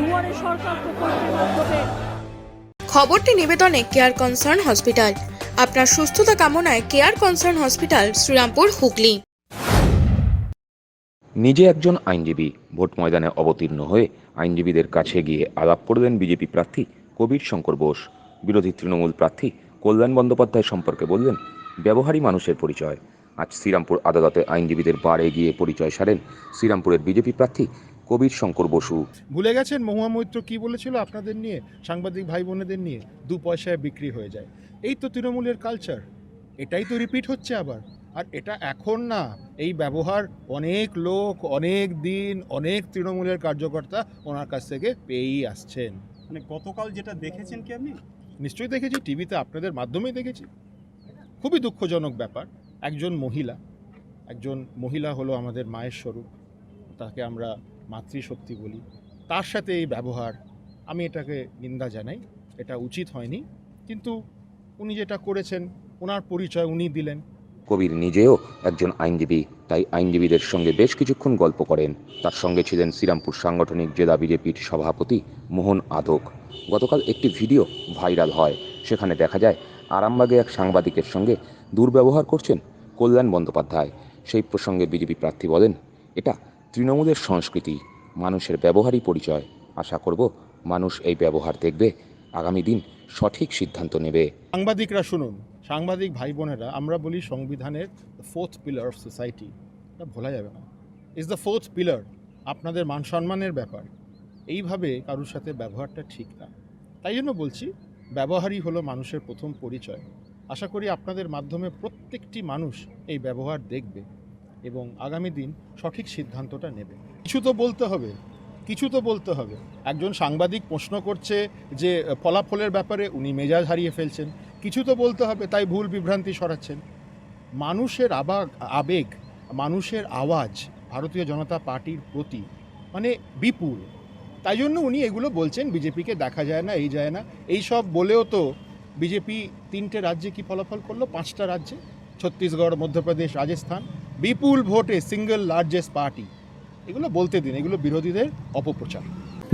দুয়ারে সরকার প্রকল্পের মাধ্যমে। খবরটি নিবেদনে কেয়ার কনসার্ন হসপিটাল আপনার সুস্থতা কামনায় care concern hospital Shrirampur Hooghly. নিজে একজন আইনজীবী ভোট ময়দানে অবতীর্ণ হয়ে আইনজীবীদের কাছে গিয়ে আলাপ করলেন বিজেপি প্রার্থী কবির শঙ্কর বোস। বিরোধী তৃণমূল প্রার্থী কল্যাণ বন্দ্যোপাধ্যায় সম্পর্কে বললেন ব্যবহারী মানুষের পরিচয়। আজ শ্রীরামপুর আদালতে আইনজীবীদের বারে গিয়ে পরিচয় সারেন শ্রীরামপুরের বিজেপি প্রার্থী কবির শঙ্কর বসু। ভুলে গেছেন মহুয়া মৈত্র কি বলেছিল আপনাদের নিয়ে? সাংবাদিক ভাই বোনেদের নিয়ে দু পয়সায় বিক্রি হয়ে যায়। এই তো তৃণমূলের কালচার এটাই তো রিপিট হচ্ছে আবার। আর এটা এখন না এই ব্যবহার অনেক লোক অনেক দিন অনেক তৃণমূলের কার্যকর্তা ওনার কাছ থেকে পেয়েই আসছেন। মানে গতকাল যেটা দেখেছেন কি আপনি? নিশ্চয়ই দেখেছি টিভিতে আপনাদের মাধ্যমেই দেখেছি। খুবই দুঃখজনক ব্যাপার। একজন মহিলা একজন মহিলা হলো আমাদের মায়ের স্বরূপ। তাকে আমরা মাতৃশক্তি বলি, তার সাথে এই ব্যবহার, আমি এটাকে নিন্দা জানাই, এটা উচিত হয়নি। কিন্তু উনি যেটা করেছেন ওনার পরিচয় উনি দিলেন। কবির নিজেও একজন আইনজীবী, তাই আইনজীবীদের সঙ্গে বেশ কিছুক্ষণ গল্প করেন। তার সঙ্গে ছিলেন শ্রীরামপুর সাংগঠনিক জেলা বিজেপির সভাপতি মোহন আদক। গতকাল একটি ভিডিও ভাইরাল হয়, সেখানে দেখা যায় আরামবাগে এক সাংবাদিকের সঙ্গে দুর্ব্যবহার করছেন কল্যাণ বন্দ্যোপাধ্যায়। সেই প্রসঙ্গে বিজেপি প্রার্থী বলেন, এটা তৃণমূলের সংস্কৃতি, মানুষের ব্যবহারই পরিচয়। আশা করব মানুষ এই ব্যবহার দেখবে, আগামী দিন সঠিক সিদ্ধান্ত নেবে। সাংবাদিকরা শুনুন, সাংবাদিক ভাই বোনেরা আমরা বলি সংবিধানের ফোর্থ পিলার অফ সোসাইটি এটা ভোলা যাবে না। ইজ দ্য ফোর্থ পিলার আপনাদের মান সম্মানের ব্যাপার। এইভাবে কারোর সাথে ব্যবহারটা ঠিক না। তাই জন্য বলছি, ব্যবহারই হলো মানুষের প্রথম পরিচয়। আশা করি আপনাদের মাধ্যমে প্রত্যেকটি মানুষ এই ব্যবহার দেখবে। এবং আগামী দিন সঠিক সিদ্ধান্তটা নেবে। কিছু তো বলতে হবে, কিছু তো বলতে হবে। একজন সাংবাদিক প্রশ্ন করছে যে, ফলাফলের ব্যাপারে উনি মেজাজ হারিয়ে ফেলছেন। কিছু তো বলতে হবে, তাই ভুল বিভ্রান্তি সরাচ্ছেন। মানুষের আবাগ আবেগ, মানুষের আওয়াজ ভারতীয় জনতা পার্টির প্রতি মানে বিপুল। তাই জন্য উনি এগুলো বলছেন, বিজেপিকে দেখা যায় না, এই যায় না। এই সব বলেও তো বিজেপি তিনটে রাজ্যে কি ফলাফল করল? পাঁচটা রাজ্যে। ছত্তিশগড়, মধ্যপ্রদেশ, রাজস্থান। বিপুল ভোটে সিঙ্গেল লার্জেস্ট পার্টি। এগুলো বলতে দিন, এগুলো বিরোধীদের অপপ্রচার।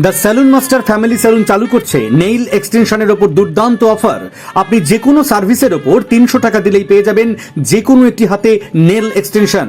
The saloon master family saloon চালু করছে নেইল এক্সটেনশনের ওপর দুর্দান্ত অফার। আপনি যে কোনো সার্ভিসের ওপর তিনশো টাকা দিলেই পেয়ে যাবেন যে কোনো একটি হাতে নেল এক্সটেনশন।